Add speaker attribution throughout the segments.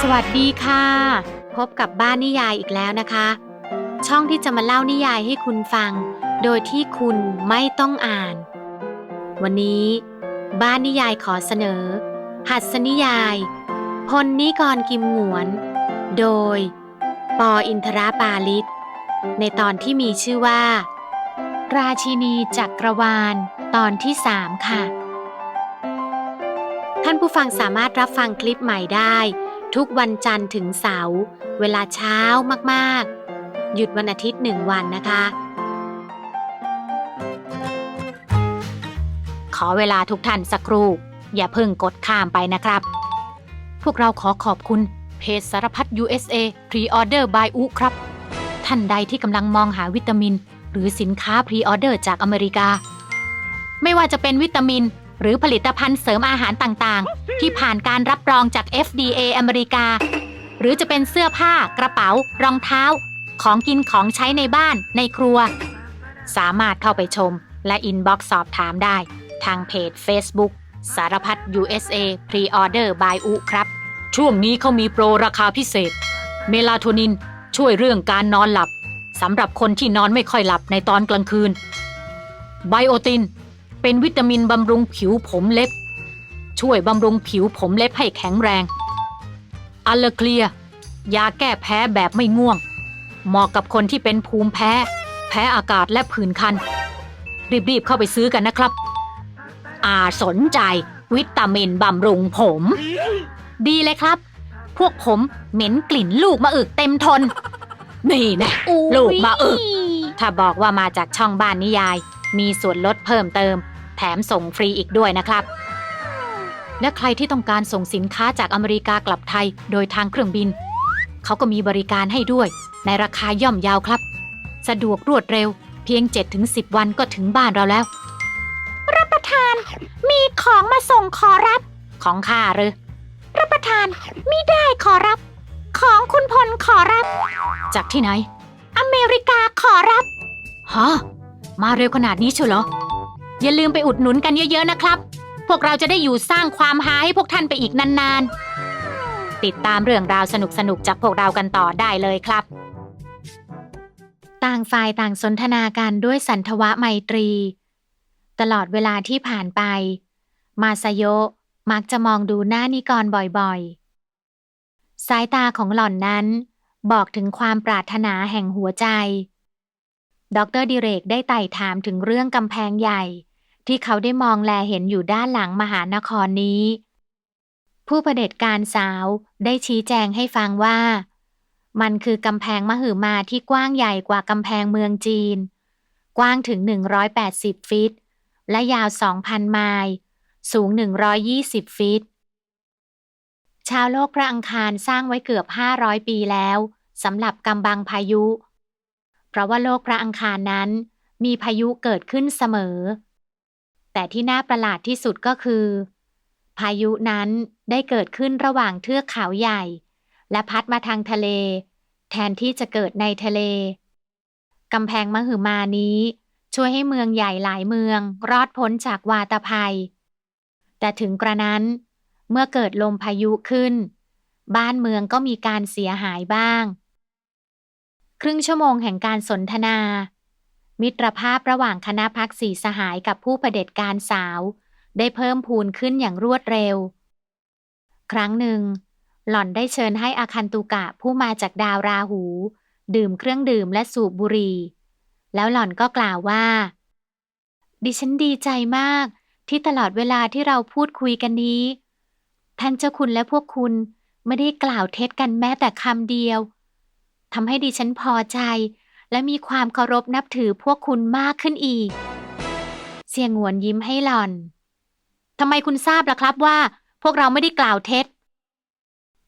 Speaker 1: สวัสดีค่ะ พบกับบ้านนิยายอีกแล้วนะคะ ช่องที่จะมาเล่านิยายให้คุณฟัง โดยที่คุณไม่ต้องอ่าน วันนี้ บ้านนิยายขอเสนอ หัสนิยาย พลนิกรกิมหงวน โดย ปออินทราปาลิศในตอนที่มีชื่อว่า ราชินีจักรวาลตอนที่สามค่ะ ท่านผู้ฟังสามารถรับฟังคลิปใหม่ได้ ทุกวันจันทร์ถึงเสาร์เวลาเช้ามากๆ หยุดวันอาทิตย์หนึ่งวันนะคะ ขอเวลาทุกท่านสักครู่ อย่าเพิ่งกดข้ามไปนะครับ พวกเราขอขอบคุณเพจสารพัด USA Pre-order by อุครับ ท่านใดที่กำลังมองหาวิตามิน หรือสินค้าพรีออเดอร์จากอเมริกา ไม่ว่าจะเป็นวิตามิน หรือผลิตภัณฑ์เสริมอาหารต่างๆ ที่ผ่านการรับรองจาก FDA อเมริกา หรือจะเป็นเสื้อผ้ากระเป๋า รองเท้า ของกินของใช้ในบ้านในครัว สามารถเข้าไปชมและอินบ็อกซ์สอบถามได้ ทางเพจ Facebook สารพัด USA Pre-order by อุครับ ช่วงนี้เขามีโปรราคาพิเศษ เมลาโทนินช่วยเรื่องการนอนหลับสำหรับคนที่นอนไม่ค่อยหลับในตอนกลางคืน ไบโอติน เป็นวิตามินบำรุงผิวผมเล็บ ช่วยบำรุงผิวผมเล็บให้แข็งแรงอัลเลเคลีย ยาแก้แพ้แบบไม่ง่วง เหมาะกับคนที่เป็นภูมิแพ้ แพ้อากาศและผื่นคัน รีบๆเข้าไปซื้อกันนะครับ อาสนใจวิตามินบำรุงผม ดีเลยครับ พวกผมเหม็นกลิ่นลูกมะอึกเต็มทน นี่นะลูกมะอึก ถ้าบอกว่ามาจากช่องบ้านนิยาย มีส่วนลดเพิ่มเติม แถมส่งฟรีอีกด้วยนะครับ และใครที่ต้องการส่งสินค้าจากอเมริกากลับไทย โดยทางเครื่องบิน เขาก็มีบริการให้ด้วย ในราคาย่อมเยาวครับ สะดวกรวดเร็ว เพียง 7-10 วันก็ถึงบ้านเราแล้ว รับประทาน มีของมาส่งขอรับ ของข้าหรือ รับประทานมิได้ขอรับ ของคุณพลขอรับ จากที่ไหน อเมริกาขอรับ ฮะ มาเร็วขนาดนี้เชียวเหรอ อย่าลืมไปอุดหนุนกันเยอะ ๆ นะครับ พวกเราจะได้อยู่สร้างความฮาให้พวกท่านไปอีกนานๆ ติดตามเรื่องราวสนุกๆ จากพวกเรากันต่อได้เลยครับ ต่างฝ่ายต่างสนทนากันด้วยสันทวะไมตรี ตลอดเวลาที่ผ่านไป มาซาโยะมักจะมองดูหน้านิกรบ่อยๆ สายตาของหล่อนนั้น บอกถึงความปรารถนาแห่งหัวใจ ดรดิเรกได้ไต่ถามถึงเรื่องกำแพงใหญ่ ที่เขาได้มองแลเห็นอยู่ด้านหลังมหานครนี้ ผู้เผด็จการสาวได้ชี้แจงให้ฟังว่า มันคือกำแพงมหึมาที่กว้างใหญ่กว่ากำแพงเมืองจีน กว้างถึง 180 ฟิต และยาว 2,000 ไมล์สูง 120 ฟิต ชาวโลกพระอังคารสร้างไว้เกือบ 500 ปีแล้วสำหรับกำบังพายุ เพราะว่าโลกพระอังคารนั้น มีพายุเกิดขึ้นเสมอ แต่ที่น่าประหลาดที่สุดก็คือ พายุนั้นได้เกิดขึ้นระหว่างเทือกเขาใหญ่ และพัดมาทางทะเล แทนที่จะเกิดในทะเลกำแพงมหึมานี้ ช่วยให้เมืองใหญ่หลายเมือง รอดพ้นจากวาตภัย แต่ถึงกระนั้น เมื่อเกิดลมพายุขึ้น บ้านเมืองก็มีการเสียหายบ้าง ครึ่งชั่วโมงแห่งการสนทนา มิตรภาพระหว่างคณะพักสีสหายกับผู้ประเด็จการสาว ได้เพิ่มพูนขึ้นอย่างรวดเร็ว ครั้งหนึ่ง หล่อนได้เชิญให้อาคันตุกะผู้มาจากดาวราหู ดื่มเครื่องดื่มและสูบบุหรี่แล้วหล่อนก็กล่าวว่า ดิฉันดีใจมากที่ตลอดเวลาที่เราพูดคุยกันนี้ ท่านเจ้าคุณและพวกคุณไม่ได้กล่าวเท็จกันแม้แต่คำเดียว ทำให้ดิฉันพอใจ และมีความเคารพนับถือพวกคุณมากขึ้นอีก เสียงหวนยิ้มให้หล่อนทำไมคุณทราบล่ะครับว่า พวกเราไม่ได้กล่าวเท็จ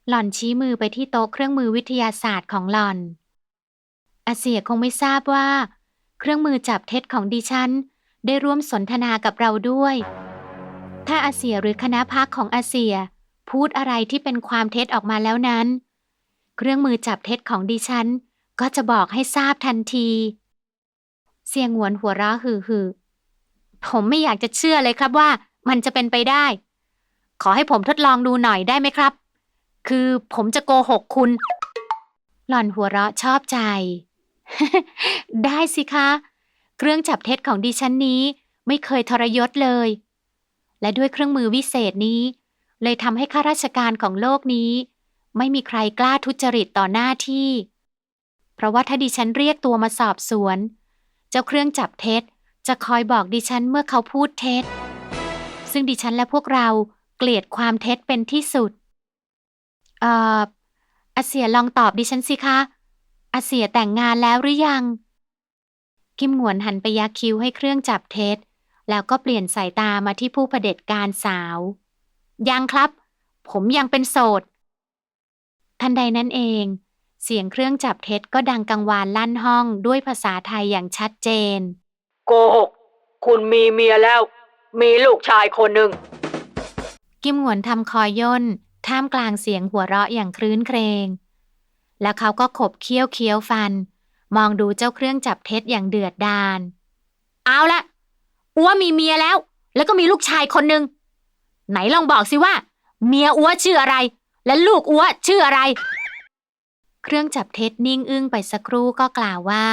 Speaker 1: หล่อนชี้มือไปที่โต๊ะเครื่องมือวิทยาศาสตร์ของหล่อน อาเซียคงไม่ทราบว่า เครื่องมือจับเท็จของดิฉัน ได้ร่วมสนทนากับเราด้วย ถ้าอาเซียหรือคณะพักของอาเซีย พูดอะไรที่เป็นความเท็จออกมาแล้วนั้น เครื่องมือจับเท็จของดิฉัน ก็จะบอกให้ทราบทันที เสียงหวนหัวเราะฮือๆผมไม่อยากจะเชื่อเลยครับว่า มันจะเป็นไปได้ ขอให้ผมทดลองดูหน่อยได้ไหมครับ คือผมจะโกหกคุณ หล่อนหัวเราะชอบใจ ได้สิคะ เครื่องจับเท็จของดิฉันนี้ ไม่เคยทรยศเลย และด้วยเครื่องมือวิเศษนี้ เลยทำให้ข้าราชการของโลกนี้ ไม่มีใครกล้าทุจริตต่อหน้าที่ เพราะว่าถ้าดิฉันเรียกตัวมาสอบสวน เจ้าเครื่องจับเท็จ จะคอยบอกดิฉันเมื่อเขาพูดเท็จ ซึ่งดิฉันและพวกเราเกลียดความเท็จเป็นที่สุด เอ่ออาเสียลองตอบดิฉันสิคะอาเสียแต่งงานแล้วหรือยัง กิมหงวนหันไปยักคิ้วให้เครื่องจับเท็จ แล้วก็เปลี่ยนสายตามาที่ผู้เผด็จการสาว ยังครับ ผมยังเป็นโสด ทันใดนั้นเอง เสียงเครื่องจับเท็จก็ดังกังวานลั่นห้องด้วยภาษาไทยอย่างชัดเจน
Speaker 2: โกหก คุณมีเมียแล้ว มีลูกชายคนหนึ่ง
Speaker 1: กิมหงวนทำคอย่นท่ามกลางเสียงหัวเราะอย่างครื้นเครง แล้วเขาก็ขบเคี้ยวเคี้ยวฟัน มองดูเจ้าเครื่องจับเท็จอย่างเดือดดาล เอาละอัวมีเมียแล้ว แล้วก็มีลูกชายคนหนึ่ง ไหนลองบอกสิว่า เมียอัวชื่ออะไร และลูกอัวชื่ออะไร เครื่องจับเท็จนิ่งอึ้งไปสักครู่ก็กล่าวว่า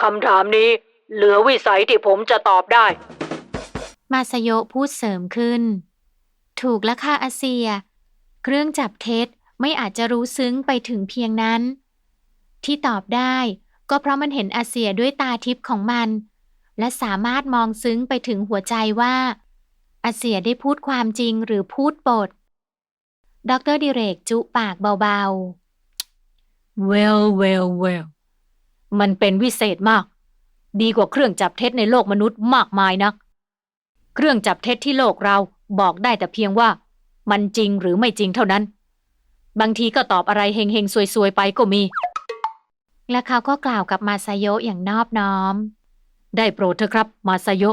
Speaker 2: คำถามนี้ เหลือวิสัยที่ผมจะตอบได้
Speaker 1: มาสโยะพูดเสริมขึ้น ถูกแล้วค่ะอาเซีย เครื่องจับเท็จไม่อาจจะรู้ซึ้งไปถึงเพียงนั้น ที่ตอบได้ก็เพราะมันเห็นอาเซียด้วยตาทิพย์ของมัน และสามารถมองซึ้งไปถึงหัวใจว่าอาเซียได้พูดความจริงหรือพูดปด ดรดิเรกจุปากเบา
Speaker 2: well well well มันเป็นวิเศษมาก ดีกว่าเครื่องจับเท็จในโลกมนุษย์มากมายนัก เครื่องจับเท็จที่โลกเราบอกได้แต่เพียงว่า มันจริงหรือไม่จริงเท่านั้น บางทีก็ตอบอะไรเฮงๆซวยๆไปก็มี
Speaker 1: และเขาก็กล่าวกับมาซาโยอย่างนอบน้อม
Speaker 2: ได้โปรดเถอะครับ มาซาโย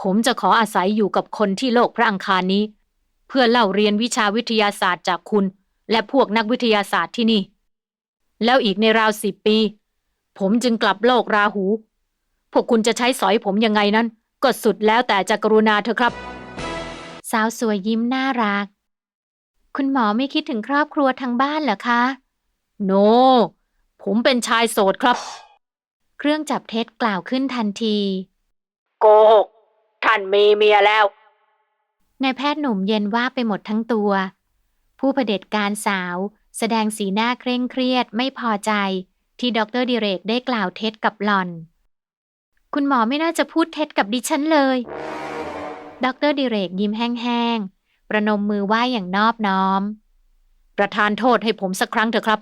Speaker 2: ผมจะขออาศัยอยู่กับคนที่โลกพระอังคารนี้ เพื่อเล่าเรียนวิชาวิทยาศาสตร์จากคุณ และพวกนักวิทยาศาสตร์ที่นี่ แล้วอีกในราวสิบปี ผมจึงกลับโลกราหู พวกคุณจะใช้สอยผมยังไงนั้น ก็สุดแล้วแต่จะกรุณาเถอะครับ
Speaker 1: สาวสวยยิ้มน่ารัก คุณหมอไม่คิดถึงครอบครัวทางบ้านเหรอคะ
Speaker 2: โนผมเป็นชายโสดครับ
Speaker 1: เครื่องจับเท็จกล่าวขึ้นทันที
Speaker 2: โกหกท่านมีเมียแล้ว
Speaker 1: นายแพทย์หนุ่มเย็นว่าไปหมดทั้งตัว ผู้เผด็จการสาว แสดงสีหน้าเคร่งเครียดไม่พอใจ ที่ดรดิเรกได้กล่าวเท็จกับหลอน คุณหมอไม่น่าจะพูดเท็จกับดิฉันเลย ดรดิเรกยิ้มแห้งๆ ประนมมือไหว้อย่างนอบน้อม
Speaker 2: ประทานโทษให้ผมสักครั้งเถอะครับ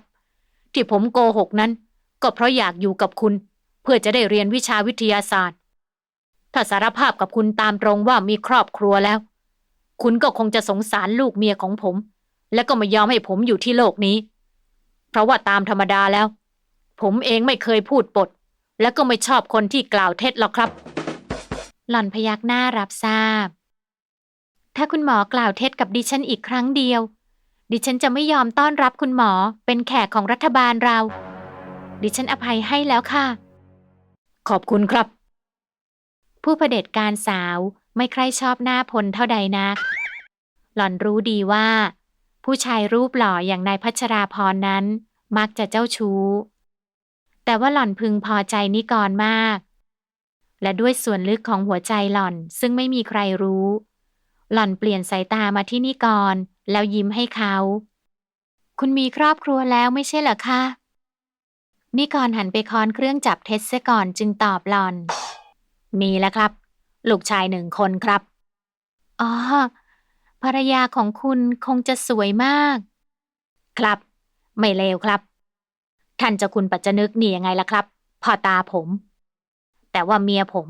Speaker 2: ที่ผมโกหกนั้น ก็เพราะอยากอยู่กับคุณ เพื่อจะได้เรียนวิชาวิทยาศาสตร์ ถ้าสารภาพกับคุณตามตรงว่ามีครอบครัวแล้ว คุณก็คงจะสงสารลูกเมียของผม และก็ไม่ยอมให้ผมอยู่ที่โลกนี้ เพราะว่าตามธรรมดาแล้ว ผมเองไม่เคยพูดปด และก็ไม่ชอบคนที่กล่าวเท็จหรอกครับ
Speaker 1: หล่อนพยักหน้ารับทราบ ถ้าคุณหมอกล่าวเท็จกับดิฉันอีกครั้งเดียว ดิฉันจะไม่ยอมต้อนรับคุณหมอเป็นแขกของรัฐบาลเรา ดิฉันอภัยให้แล้วค่ะ
Speaker 2: ขอบคุณครับ
Speaker 1: ผู้เผด็จการสาว ไม่ใครชอบหน้าพลเท่าใดนัก หล่อนรู้ดีว่า ผู้ชายรูปหล่ออย่างนายพัชราพรนั้น มักจะเจ้าชู้ แต่ว่าหล่อนพึงพอใจนิกรมาก และด้วยส่วนลึกของหัวใจหล่อนซึ่งไม่มีใครรู้ หล่อนเปลี่ยนสายตามาที่นิกรแล้วยิ้มให้เขา คุณมีครอบครัวแล้วไม่ใช่เหรอคะนิกรหันไปค้อนเครื่องจับเท็จเสียก่อนจึงตอบหล่อน
Speaker 2: มีแล้วครับ ลูกชายหนึ่งคนครับ
Speaker 1: อ๋อ ภรรยาของคุณคงจะสวยมาก
Speaker 2: ครับ ไม่เลวครับ ท่านเจ้าคุณปัจจนึกนี่ยังไงล่ะครับ พ่อตาผม แต่ว่าเมียผม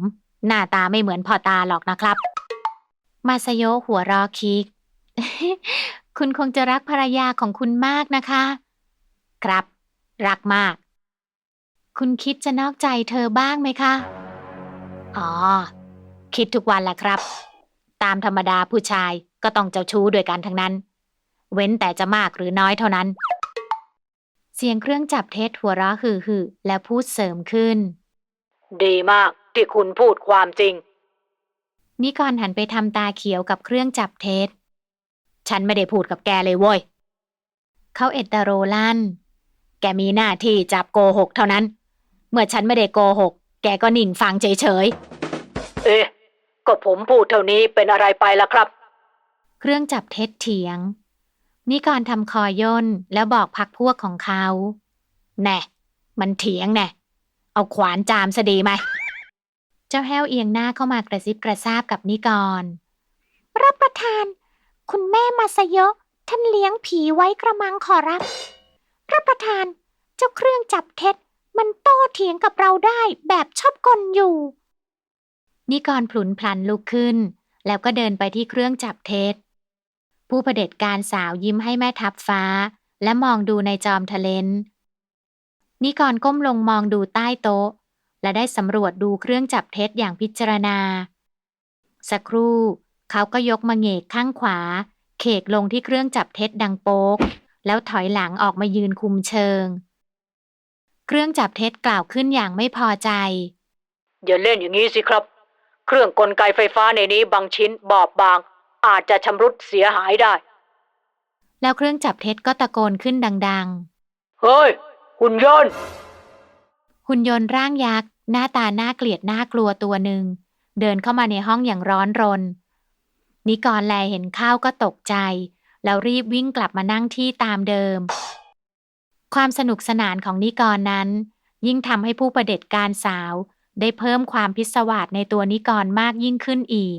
Speaker 2: หน้าตาไม่เหมือนพ่อตาหรอกนะครับ
Speaker 1: มาซาโยะหัวเรอคิก คุณคงจะรักภรรยาของคุณมากนะคะ
Speaker 2: ครับ รักมาก
Speaker 1: คุณคิดจะนอกใจเธอบ้างไหมคะ
Speaker 2: อ๋อ คิดทุกวันแหละครับ ตามธรรมดาผู้ชายก็ต้องเจ้าชู้ด้วยกันทั้งนั้น เว้นแต่จะมากหรือน้อยเท่านั้น
Speaker 1: เสียงเครื่องจับเท็จหัวเราะหึ่ๆและพูดเสริมขึ้น
Speaker 2: ดีมากที่คุณพูดความจริง
Speaker 1: นิกรหันไปทำตาเขียวกับเครื่องจับเท็จ ฉันไม่ได้พูดกับแกเลยเว้ย เขาเอตโตโรลั่น แกมีหน้าที่จับโกหกเท่านั้น เมื่อฉันไม่ได้โกหก แกก็นิ่งฟังเฉย
Speaker 2: เอ๊ะ ก็ผมพูดเท่านี้เป็นอะไรไปล่ะครับ
Speaker 1: เครื่องจับเท็จเถียง นิกรทำคอย่นแล้วบอกพักพวกของเขาแน่มันเถียงแน่เอาขวานจามซะดีไหม เจ้าแห้วเอียงหน้าเข้ามากระซิบกระซาบกับนิกร รับประทาน คุณแม่มาสยะท่านเลี้ยงผีไว้กระมังขอรับ รับประทาน เจ้าเครื่องจับเท็จ มันโต้เถียงกับเราได้แบบชอบกลอยู่ นิกรพลุนพลันลุกขึ้น แล้วก็เดินไปที่เครื่องจับเท็จ ผู้เผด็จการสาวยิ้มให้แม่ทัพฟ้า และมองดูในจอมทะเลนนิกรก้มลงมองดูใต้โต๊ะ และได้สำรวจดูเครื่องจับเท็จอย่างพิจารณา สักครู่ เขาก็ยกมาเหงกข้างขวา เขกลงที่เครื่องจับเท็จดังโป๊ก แล้วถอยหลังออกมายืนคุมเชิง เครื่องจับเท็จกล่าวขึ้นอย่างไม่พอใจ
Speaker 2: อย่าเล่นอย่างนี้สิครับ เครื่องกลไกไฟฟ้าในนี้บางชิ้นบอบบาง อาจจะชำรุดเสียหายได้
Speaker 1: แล้วเครื่องจับเท็จก็ตะโกนขึ้นดัง
Speaker 2: เฮ้ย หุ่นยนต์
Speaker 1: ๆ หุ่นยนต์ร่างยักษ์ หน้าตาน่าเกลียดน่ากลัวตัวหนึ่ง เดินเข้ามาในห้องอย่างร้อนรน นิกรแลเห็นข้าวก็ตกใจ แล้วรีบวิ่งกลับมานั่งที่ตามเดิม ความสนุกสนานของนิกรนั้น ยิ่งทำให้ผู้ประเด็จการสาว ได้เพิ่มความพิศวาสในตัวนิกรมากยิ่งขึ้นอีก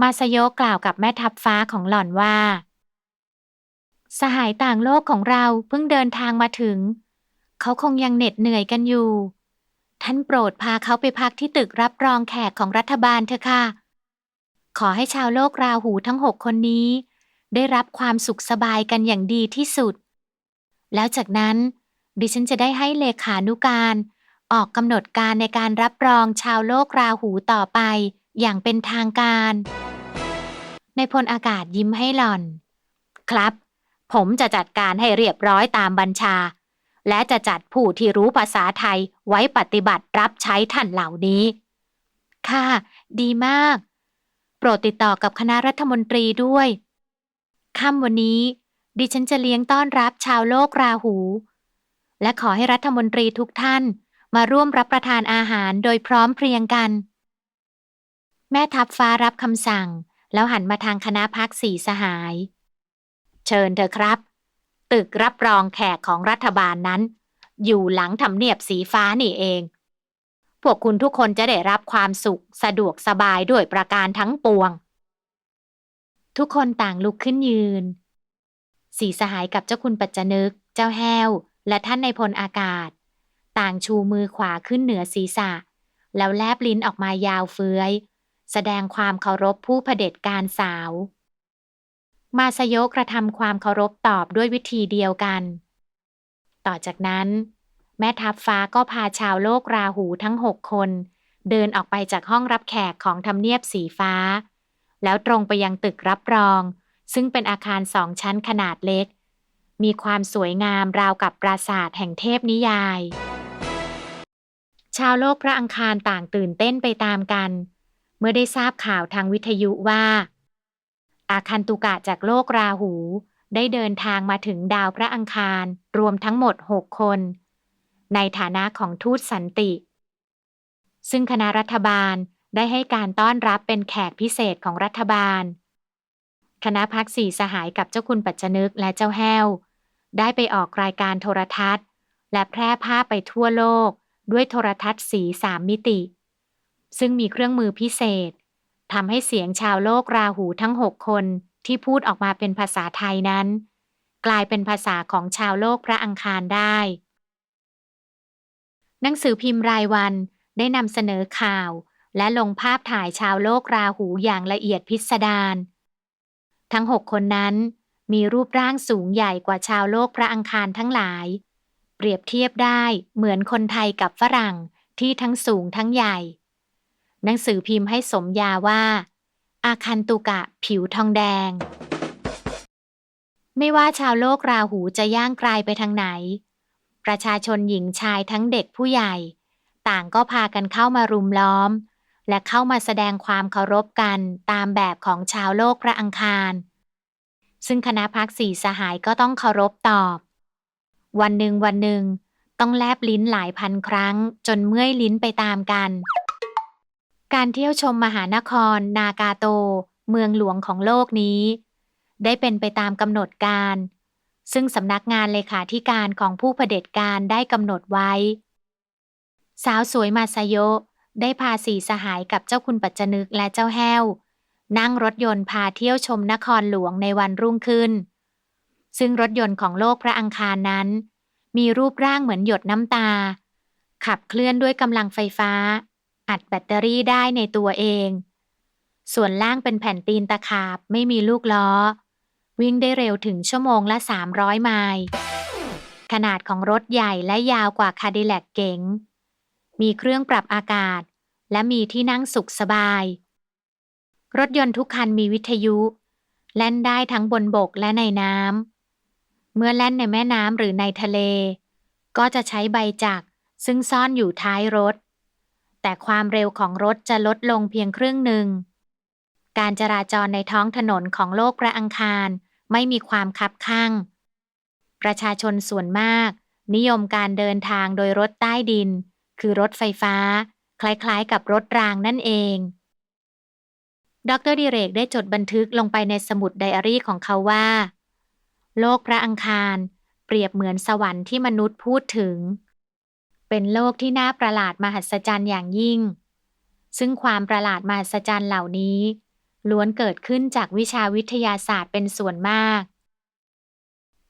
Speaker 1: มาสโยกล่าวกับแม่ทัพฟ้าของหล่อนว่า สหายต่างโลกของเราเพิ่งเดินทางมาถึง เขาคงยังเหน็ดเหนื่อยกันอยู่ ท่านโปรดพาเขาไปพักที่ตึกรับรองแขกของรัฐบาลเถอะค่ะ ขอให้ชาวโลกราหูทั้งหกคนนี้ ได้รับความสุขสบายกันอย่างดีที่สุด แล้วจากนั้นดิฉันจะได้ให้เลขานุการ ออกกำหนดการในการรับรองชาวโลกราหูต่อไป อย่างเป็นทางการในพลอากาศยิ้มให้หล่อน ครับ ผมจะจัดการให้เรียบร้อยตามบัญชา และจะจัดผู้ที่รู้ภาษาไทยไว้ปฏิบัติรับใช้ท่านเหล่านี้ ค่ะ ดีมาก โปรดติดต่อกับคณะรัฐมนตรีด้วยค่ำวันนี้ ดิฉันจะเลี้ยงต้อนรับชาวโลกราหู และขอให้รัฐมนตรีทุกท่าน มาร่วมรับประทานอาหารโดยพร้อมเพรียงกัน แม่ทัพฟ้ารับคำสั่ง แล้วหันมาทางคณะพักสีสหาย เชิญเถอครับ ตึกรับรองแขกของรัฐบาลนั้น อยู่หลังทำเนียบสีฟ้านี่เอง พวกคุณทุกคนจะได้รับความสุขสะดวกสบายด้วยประการทั้งปวง ทุกคนต่างลุกขึ้นยืน สีสหายกับเจ้าคุณปัจจนึก เจ้าแห้ว และท่านในพลอากาศ ต่างชูมือขวาขึ้นเหนือศีรษะ แล้วแลบลิ้นออกมายาวเฟื้อย แสดงความเคารพผู้เผด็จการสาว มาสโยกระทำความเคารพตอบด้วยวิธีเดียวกัน ต่อจากนั้น แม่ทัพฟ้าก็พาชาวโลกราหูทั้งหกคน เดินออกไปจากห้องรับแขกของทำเนียบสีฟ้า แล้วตรงไปยังตึกรับรอง ซึ่งเป็นอาคารสองชั้นขนาดเล็กมีความสวยงามราวกับปราสาทแห่งเทพนิยาย ชาวโลกพระอังคารต่างตื่นเต้นไปตามกัน เมื่อได้ทราบข่าวทางวิทยุว่า อาคันตุกะจากโลกราหู ได้เดินทางมาถึงดาวพระอังคารรวมทั้งหมดหกคน ในฐานะของทูตสันติ ซึ่งคณะรัฐบาลได้ให้การต้อนรับเป็นแขกพิเศษของรัฐบาล คณะพักสี่สหายกับเจ้าคุณปัจจนึกและเจ้าแห้ว ได้ไปออกรายการโทรทัศน์ และแพร่ภาพไปทั่วโลก ด้วยโทรทัศน์สีสามมิติ ซึ่งมีเครื่องมือพิเศษทำให้เสียงชาวโลกราหูทั้งหกคนที่พูดออกมาเป็นภาษาไทยนั้น กลายเป็นภาษาของชาวโลกพระอังคารได้ หนังสือพิมพ์รายวันได้นำเสนอข่าว และลงภาพถ่ายชาวโลกราหูอย่างละเอียดพิสดารทั้งหกคนนั้นมีรูปร่างสูงใหญ่กว่าชาวโลกพระอังคารทั้งหลาย เปรียบเทียบได้เหมือนคนไทยกับฝรั่งที่ทั้งสูงทั้งใหญ่ หนังสือพิมพ์ให้สมญาว่า อาคันตุกะผิวทองแดง ไม่ว่าชาวโลกราหูจะย่างกลายไปทางไหน ประชาชนหญิงชายทั้งเด็กผู้ใหญ่ ต่างก็พากันเข้ามารุมล้อม และเข้ามาแสดงความเคารพกันตามแบบของชาวโลกพระอังคาร ซึ่งคณะพักสีสหายก็ต้องเคารพตอบ วันหนึ่งวันหนึ่งต้องแลบลิ้นหลายพันครั้ง จนเมื่อยลิ้นไปตามกัน การเที่ยวชมมหานคร นากาโต เมืองหลวงของโลกนี้ ได้เป็นไปตามกำหนดการ ซึ่งสำนักงานเลขาธิการของผู้เผด็จการได้กำหนดไว้ สาวสวยมาซาโยได้พาสีสหายกับเจ้าคุณปัจจนึกและเจ้าแห้ว นั่งรถยนต์พาเที่ยวชมนครหลวงในวันรุ่งขึ้น ซึ่งรถยนต์ของโลกพระอังคารนั้น มีรูปร่างเหมือนหยดน้ำตา ขับเคลื่อนด้วยกำลังไฟฟ้า อัดแบตเตอรี่ได้ในตัวเอง ส่วนล่างเป็นแผ่นตีนตะขาบไม่มีลูกล้อ วิ่งได้เร็วถึงชั่วโมงละ 300 ไมล์ขนาดของรถใหญ่และยาวกว่าคาดิแลกเก๋ง มีเครื่องปรับอากาศ และมีที่นั่งสุขสบาย รถยนต์ทุกคันมีวิทยุ แล่นได้ทั้งบนบกและในน้ำ เมื่อแล่นในแม่น้ำหรือในทะเล ก็จะใช้ใบจักรซึ่งซ่อนอยู่ท้ายรถ แต่ความเร็วของรถจะลดลงเพียงครึ่งหนึ่ง การจราจรในท้องถนนของโลกพระอังคารไม่มีความคับข้าง ประชาชนส่วนมาก นิยมการเดินทางโดยรถใต้ดิน คือรถไฟฟ้า คล้ายๆ กับรถรางนั่นเอง ดรดิเรกได้จดบันทึกลงไปในสมุดไดอารี่ของเขาว่า โลกพระอังคาร เปรียบเหมือนสวรรค์ที่มนุษย์พูดถึง เป็นโลกที่น่าประหลาดมหัศจรรย์อย่างยิ่ง ซึ่งความประหลาดมหัศจรรย์เหล่านี้ ล้วนเกิดขึ้นจากวิชาวิทยาศาสตร์เป็นส่วนมาก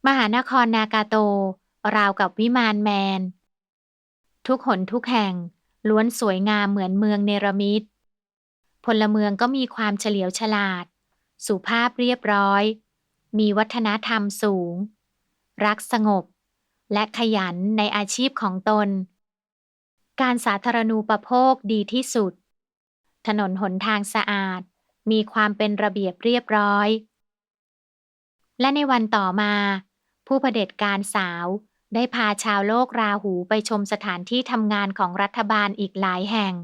Speaker 1: มหานครนากาโต ราวกับวิมานแมน ทุกหนทุกแห่ง ล้วนสวยงามเหมือนเมืองเนรมิตพลเมืองก็มีความเฉลียวฉลาด สุภาพเรียบร้อย มีวัฒนธรรมสูง รักสงบ และขยันในอาชีพของตน การสาธารณูปโภคดีที่สุด ถนนหนทางสะอาด มีความเป็นระเบียบเรียบร้อย และในวันต่อมา ผู้เผด็จการสาวได้พาชาวโลกราหูไปชมสถานที่ทำงานของรัฐบาลอีกหลายแห่ง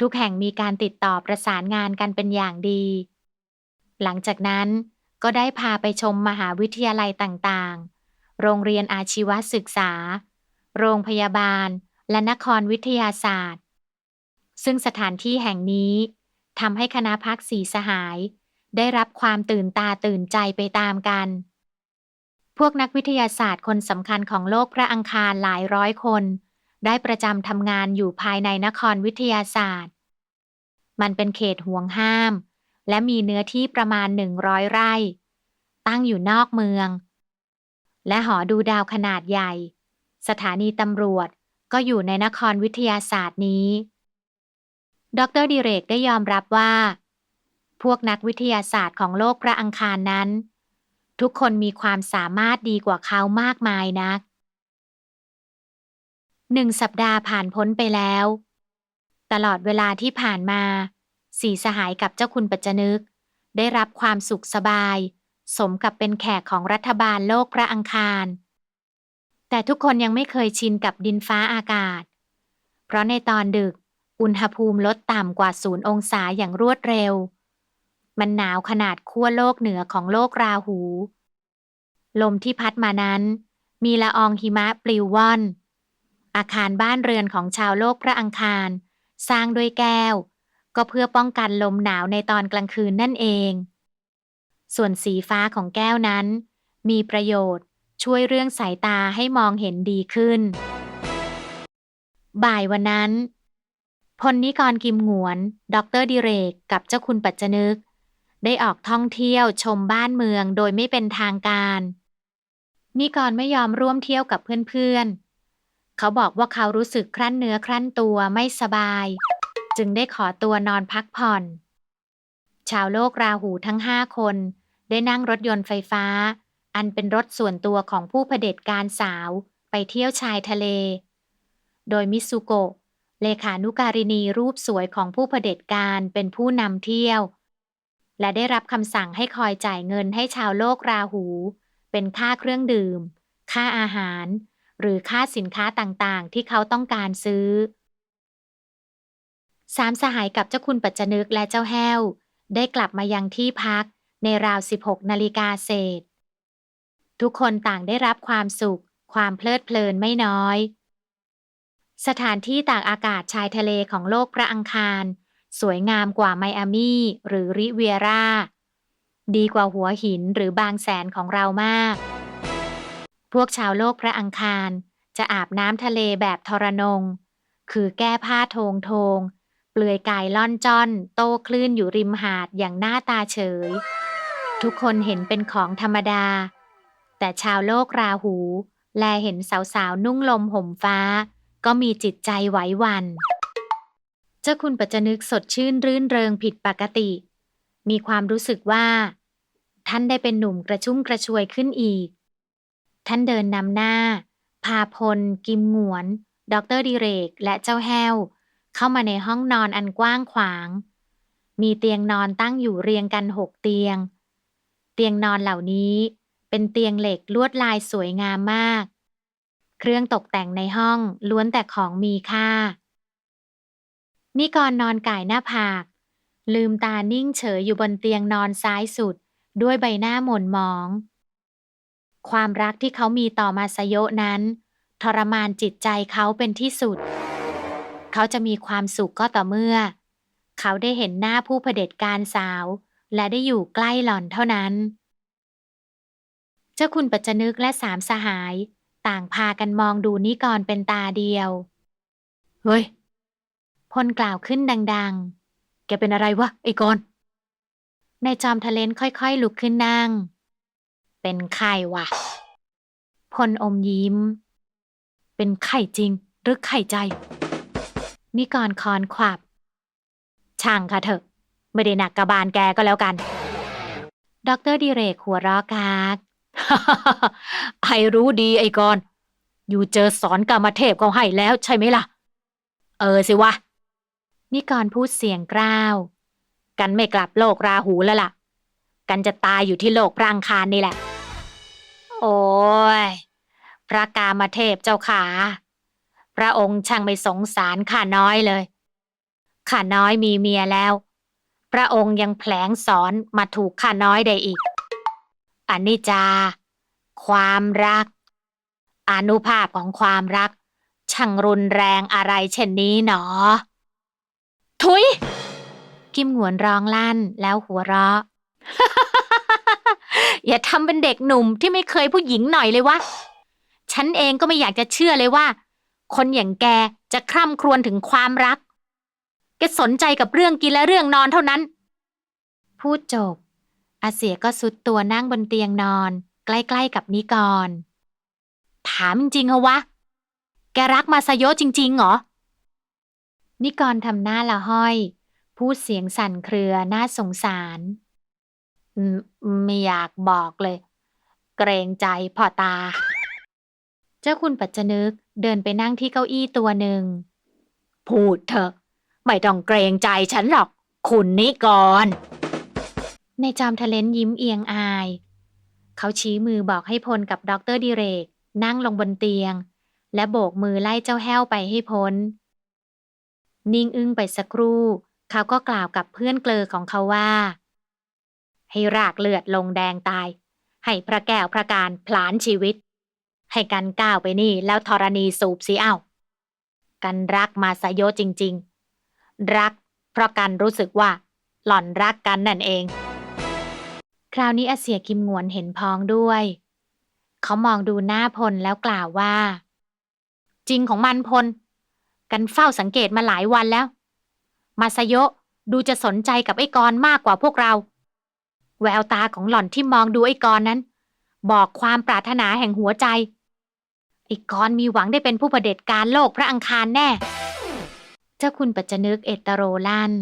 Speaker 1: ทุกแห่งมีการติดต่อประสานงานกันเป็นอย่างดี หลังจากนั้น ก็ได้พาไปชมมหาวิทยาลัยต่างๆ โรงเรียนอาชีวศึกษา โรงพยาบาล และนครวิทยาศาสตร์ ซึ่งสถานที่แห่งนี้ทำให้คณะพักสีสหาย ได้รับความตื่นตาตื่นใจไปตามกัน พวกนักวิทยาศาสตร์คนสำคัญของโลกพระอังคารหลายร้อยคน ได้ประจำทำงานอยู่ภายในนครวิทยาศาสตร์ มันเป็นเขตห่วงห้าม และมีเนื้อที่ประมาณ 100 ไร่ ตั้งอยู่นอกเมือง และหอดูดาวขนาดใหญ่ สถานีตำรวจก็อยู่ในนครวิทยาศาสตร์นี้ ดรดิเรกได้ยอมรับว่า พวกนักวิทยาศาสตร์ของโลกพระอังคารนั้น ทุกคนมีความสามารถดีกว่าเขามากมายนักหนึ่งสัปดาห์ผ่านพ้นไปแล้ว ตลอดเวลาที่ผ่านมา สีสหายกับเจ้าคุณปัจจนึก ได้รับความสุขสบาย สมกับเป็นแขกของรัฐบาลโลกพระอังคาร แต่ทุกคนยังไม่เคยชินกับดินฟ้าอากาศ เพราะในตอนดึก อุณหภูมิลดต่ำกว่าศูนย์องศาอย่างรวดเร็ว มันหนาวขนาดขั้วโลกเหนือของโลกราหู ลมที่พัดมานั้น มีละอองหิมะปลิวว่อน อาคารบ้านเรือนของชาวโลกพระอังคาร สร้างด้วยแก้ว ก็เพื่อป้องกันลมหนาวในตอนกลางคืนนั่นเอง ส่วนสีฟ้าของแก้วนั้น มีประโยชน์ช่วยเรื่องสายตาให้มองเห็นดีขึ้น บ่ายวันนั้น พลนิกรกิมหงวน ดรดิเรก กับเจ้าคุณปัจจนึก ได้ออกท่องเที่ยวชมบ้านเมืองโดยไม่เป็นทางการ นิกรไม่ยอมร่วมเที่ยวกับเพื่อนๆเขาบอกว่าเขารู้สึกครั่นเนื้อครั่นตัวไม่สบาย จึงได้ขอตัวนอนพักผ่อน ชาวโลกราหูทั้งห้าคน ได้นั่งรถยนต์ไฟฟ้า อันเป็นรถส่วนตัวของผู้เผด็จการสาว ไปเที่ยวชายทะเล โดยมิสุโกะเลขานุการินีรูปสวยของผู้เผด็จการเป็นผู้นำเที่ยว และได้รับคำสั่งให้คอยจ่ายเงินให้ชาวโลกราหู เป็นค่าเครื่องดื่ม ค่าอาหาร หรือค่าสินค้าต่างๆ ที่เขาต้องการซื้อ สามสหายกับเจ้าคุณปัจจนึกและเจ้าแห้ว ได้กลับมายังที่พักในราว 16 นาฬิกาเศษ ทุกคนต่างได้รับความสุข ความเพลิดเพลินไม่น้อย สถานที่ตากอากาศชายทะเลของโลกพระอังคาร สวยงามกว่าไมอามี่หรือริเวียร่าดีกว่าหัวหินหรือบางแสนของเรามาก พวกชาวโลกพระอังคารจะอาบน้ำทะเลแบบทรนง คือแก้ผ้าโทงโทง ลือยกายล่อนจ้อน โต้คลื่นอยู่ริมหาดอย่างหน้าตาเฉย ทุกคนเห็นเป็นของธรรมดา แต่ชาวโลกราหู แลเห็นสาวๆ นุ่งลมห่มฟ้า ก็มีจิตใจไหวหวัน่นเจ้าคุณปัจจนึกสดชื่นรื่นเริงผิดปกติ มีความรู้สึกว่า ท่านได้เป็นหนุ่มกระชุ่มกระชวยขึ้นอีก ท่านเดินนำหน้า พาพล กิมหงวนดอกเตอรดิเรก และเจ้าแห้ว เข้ามาในห้องนอนอันกว้างขวาง มีเตียงนอนตั้งอยู่เรียงกันหกเตียง เตียงนอนเหล่านี้เป็นเตียงเหล็กลวดลายสวยงามมาก เครื่องตกแต่งในห้องล้วนแต่ของมีค่า นิกรนอนก่ายหน้าผาก ลืมตานิ่งเฉยอยู่บนเตียงนอนซ้ายสุด ด้วยใบหน้าหม่นหมอง ความรักที่เขามีต่อมาสโยนั้น ทรมานจิตใจเขาเป็นที่สุด เขาจะมีความสุขก็ต่อเมื่อ เขาได้เห็นหน้าผู้เผด็จการสาว และได้อยู่ใกล้หล่อนเท่านั้น เจ้าคุณปัจจนึกและสามสหาย ต่างพากันมองดูนิกรเป็นตาเดียว เฮ้ย พลกล่าวขึ้นดัง ๆ แกเป็นอะไรวะไอ้กรนายจอมทะเลนค่อยๆลุกขึ้นนั่ง เป็นไข้วะพลอมยิ้ม เป็นไข้จริงหรือไข้ใจ นิกรคอนขวับ ช่างค่ะเถอะ ไม่ได้หนักกระบาลแกก็แล้วกันดอกเตอรดิเรกหัวเรอกากไอรู้ดีไอกรณ์อยู่เจอสอนกรรมเทพเขาให้แล้วใช่ไหมล่ะ เออสิวะ นิกรพูดเสียงกร้าว กันไม่กลับโลกราหูแล้วล่ะ กันจะตายอยู่ที่โลกพระอังคารนี่แหละ โอ้ยพระกามเทพเจ้าขา พระองค์ช่างไม่สงสารข้าน้อยเลย ข้าน้อยมีเมียแล้ว พระองค์ยังแผลงสอนมาถูกข้าน้อยได้อีกอันนี้จา ความรัก อนุภาพของความรัก ช่างรุนแรงอะไรเช่นนี้หนอ ทุย กิมหงวนร้องลั่นแล้วหัวเราะ อย่าทำเป็นเด็กหนุ่มที่ไม่เคยผู้หญิงหน่อยเลยวะ ฉันเองก็ไม่อยากจะเชื่อเลยว่า คนอย่างแกจะคร่ำครวญถึงความรัก แกสนใจกับเรื่องกินและเรื่องนอนเท่านั้น พูดจบ อาเสียก็สุดตัวนั่งบนเตียงนอน ใกล้ๆกับนิกร ถามจริงๆเหรอวะ แกรักมาซาโยจริงๆเหรอ นิกรทำหน้าละห้อย พูดเสียงสั่นเครือน่าสงสารอืมไม่อยากบอกเลย เกรงใจพ่อตา เจ้าคุณปัจจนึก เดินไปนั่งที่เก้าอี้ตัวหนึ่ง พูดเถอะ ไม่ต้องเกรงใจฉันหรอก คุณนิกร ในจอมทะเลนยิ้มเอียงอาย เขาชี้มือบอกให้พลกับด็อกเตอร์ดิเรก นั่งลงบนเตียง และโบกมือไล่เจ้าแห้วไปให้พ้น นิ่งอึ้งไปสักครู่ เขาก็กล่าวกับเพื่อนเกลอของเขาว่า ให้รากเลือดลงแดงตาย ให้พระแก้วพระการผลานชีวิต ให้กันก้าวไปนี่แล้วธรณีสูบสิเอ้ากันรักมาสยโยจริง ๆ รัก เพราะกันรู้สึกว่า หล่อนรักกันนั่นเอง คราวนี้อาเสียกิมงวนเห็นพ้องด้วย เขามองดูหน้าพลแล้วกล่าวว่า จริงของมันพล กันเฝ้าสังเกตมาหลายวันแล้ว มาสยโยดูจะสนใจกับไอ้กรมากกว่าพวกเรา แววตาของหล่อนที่มองดูไอ้กรนั้น บอกความปรารถนาแห่งหัวใจ อ้กรณ์มีหวังได้เป็นผู้เผด็จการโลกพระอังคารแน่ เจ้าคุณปัจจนึกเอตโรลั่น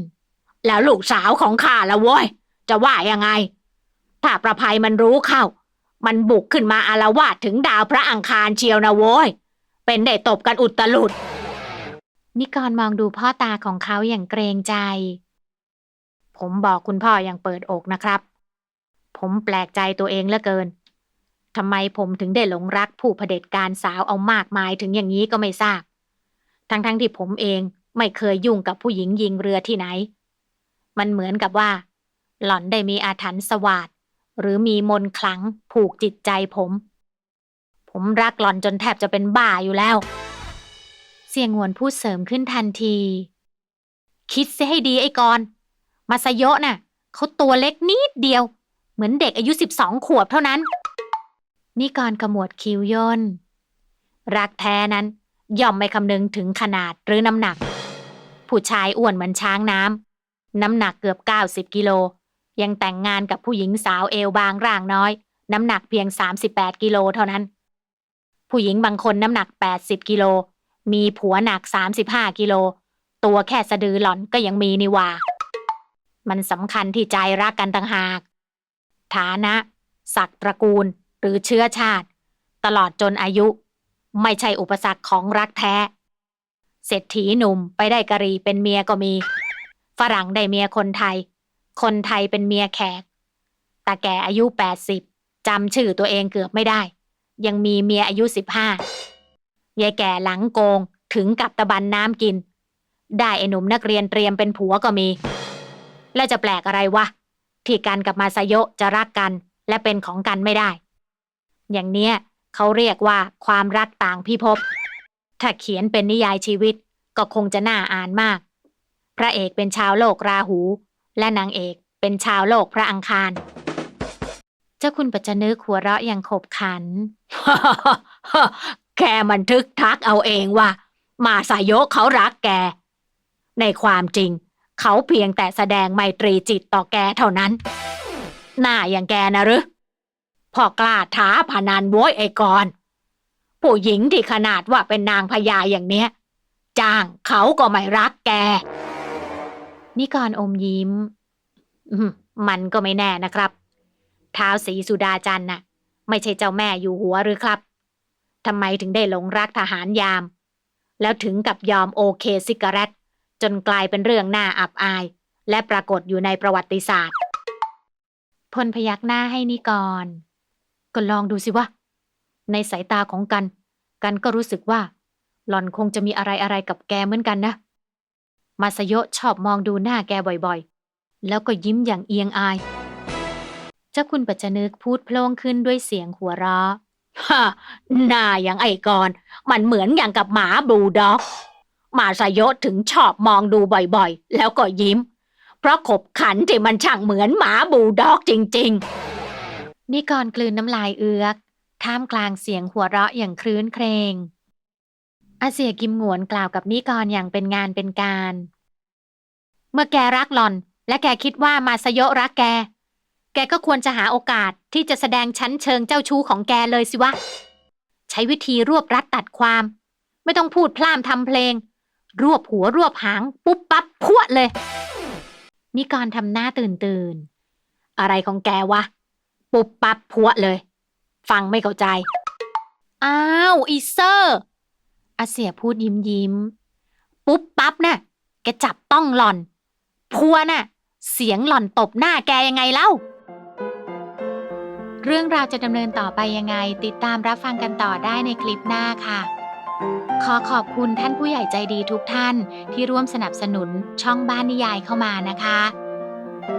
Speaker 1: แล้วลูกสาวของข้าละโว้ย จะว่ายังไง ถ้าประภัยมันรู้เข้า มันบุกขึ้นมาอารวาสถึงดาวพระอังคารเชียวนะโว้ย เป็นได้ตบกันอุตลุด นิกรมองดูพ่อตาของเขาอย่างเกรงใจ ผมบอกคุณพ่ออย่างเปิดอกนะครับ ผมแปลกใจตัวเองเหลือเกิน ทำไมผมถึงได้หลงรักผู้เผด็จการสาวเอามากมายถึงอย่างนี้ก็ไม่ทราบ ทั้งๆทที่ผมเองไม่เคยยุ่งกับผู้หญิงยิงเรือที่ไหน มันเหมือนกับว่า หล่อนได้มีอาถรรพ์สวาดหรือมีมนต์ขลังผูกจิตใจผม ผมรักหล่อนจนแทบจะเป็นบ้าอยู่แล้ว
Speaker 3: เสียงหวนพูดเสริมขึ้นทันที
Speaker 1: คิดเสียให้ดีไอ้กอนมาสโยะน่ะเขาตัวเล็กนิดเดียว เหมือนเด็กอายุสิบสองขวบเท่านั้น
Speaker 3: นิกรขมวดคิ้วย่น
Speaker 1: รักแท้นั้นย่อมไม่คำนึงถึงขนาดหรือน้ำหนัก ผู้ชายอ้วนเหมือนช้างน้ำ น้ำหนักเกือบ 90 กิโล ยังแต่งงานกับผู้หญิงสาวเอวบางร่างน้อย น้ำหนักเพียง 38 กิโลเท่านั้น ผู้หญิงบางคนน้ำหนัก 80 กิโล มีผัวหนัก 35 กิโล ตัวแค่สะดือหล่อนก็ยังมีนี่หว่ามันสำคัญที่ใจรักกันต่างหาก ฐานะ ศักตระกูล รือเชื้อชาติ ตลอดจนอายุ ไม่ใช่อุปสรรคของรักแท้ เศรษฐีหนุ่มไปได้กะรีเป็นเมียก็มี ฝรั่งได้เมียคนไทย คนไทยเป็นเมียแขกแต่แกอายุ 80จำชื่อตัวเองเกือบไม่ได้ ยังมีเมียอายุ 15ยายแก่หลังโกงถึงกับตะบันน้ำกิน ได้ไอ้หนุ่มนักเรียนเตรียมเป็นผัวก็มี แล้วจะแปลกอะไรวะที่กันกับมาซาโยจะรักกันและเป็นของกันไม่ได้ อย่างเนี้ยเขาเรียกว่าความรักต่างพิภพ ถ้าเขียนเป็นนิยายชีวิตก็คงจะน่าอ่านมาก พระเอกเป็นชาวโลกราหู และนางเอกเป็นชาวโลกพระอังคาร
Speaker 3: เจ้าคุณปัจจนึกหัวเราะอย่างขบขัน
Speaker 1: แกมันทึกทักเอาเองว่า มาสายกเขารักแก ในความจริง เขาเพียงแต่แสดงไมตรีจิตต่อแกเท่านั้น หน้าอย่างแกนะหรือ พ่อกล้าท้าพนันโว้ยไอ้กอนผู้หญิงที่ขนาดว่าเป็นนางพญาอย่างเนี้ย จ้างเขาก็ไม่รักแก
Speaker 3: นิกรอมยิ้ม
Speaker 1: มมันก็ไม่แน่นะครับ ท้าวสีสุดาจันทร์น่ะ ไม่ใช่เจ้าแม่อยู่หัวหรือครับทำไมถึงได้หลงรักทหารยาม แล้วถึงกับยอมโอเคซิกาเรตจนกลายเป็นเรื่องหน่าอับอาย และปรากฏอยู่ในประวัติศาสตร์
Speaker 3: พลพยักหน้าให้นิกร
Speaker 1: ก็ลองดูสิว่าในสายตาของกัน กันก็รู้สึกว่า หล่อนคงจะมีอะไรอะไรกับแกเหมือนกันนะ มาสโยะชอบมองดูหน้าแกบ่อยๆ แล้วก็ยิ้มอย่างเอียงอาย
Speaker 3: เจ้าคุณปัจจนึกพูดโพล่งขึ้นด้วยเสียงหัวเราะ
Speaker 1: ฮ่าหน้าอย่างไอ้กอนมันเหมือนอย่างกับหมาบลูด็อก มาสโยะถึงชอบมองดูบ่อยๆ แล้วก็ยิ้ม เพราะขบขันที่มันช่างเหมือนหมาบลูด็อกจริง ๆ
Speaker 3: นิกรกลืนน้ำลายเอือกท่ามกลางเสียงหัวเราะอย่างครื้นเครง อาเสียกิมหงวนกล่าวกับนิกรอย่างเป็นงานเป็นการ
Speaker 1: เมื่อแกรักหล่อน และแกคิดว่ามาสโยะรักแก แกก็ควรจะหาโอกาสที่จะแสดงชั้นเชิงเจ้าชู้ของแกเลยสิวะ ใช้วิธีรวบรัดตัดความ ไม่ต้องพูดพล่ามทำเพลง รวบหัวรวบหาง ปุ๊บปั๊บพวดเลย
Speaker 3: นิกรทำหน้าตื่นตื่น
Speaker 1: อะไรของแกวะ ปุ๊บปั๊บพัวเลย ฟังไม่เข้าใจ อ้าวอีเซอร์
Speaker 3: อาเสียพูดยิ้มยิ้ม
Speaker 1: ปุ๊บปั๊บน่ะแกจับต้องหล่อน พัวน่ะ เสียงหล่อนตบหน้าแกยังไงเล่า
Speaker 3: เรื่องราวจะดำเนินต่อไปยังไง ติดตามรับฟังกันต่อได้ในคลิปหน้าค่ะ ขอขอบคุณท่านผู้ใหญ่ใจดีทุกท่านที่ร่วมสนับสนุนช่องบ้านนิยายเข้ามานะคะ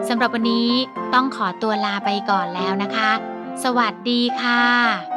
Speaker 3: สำหรับวันนี้ต้องขอตัวลาไปก่อนแล้วนะคะ สวัสดีค่ะ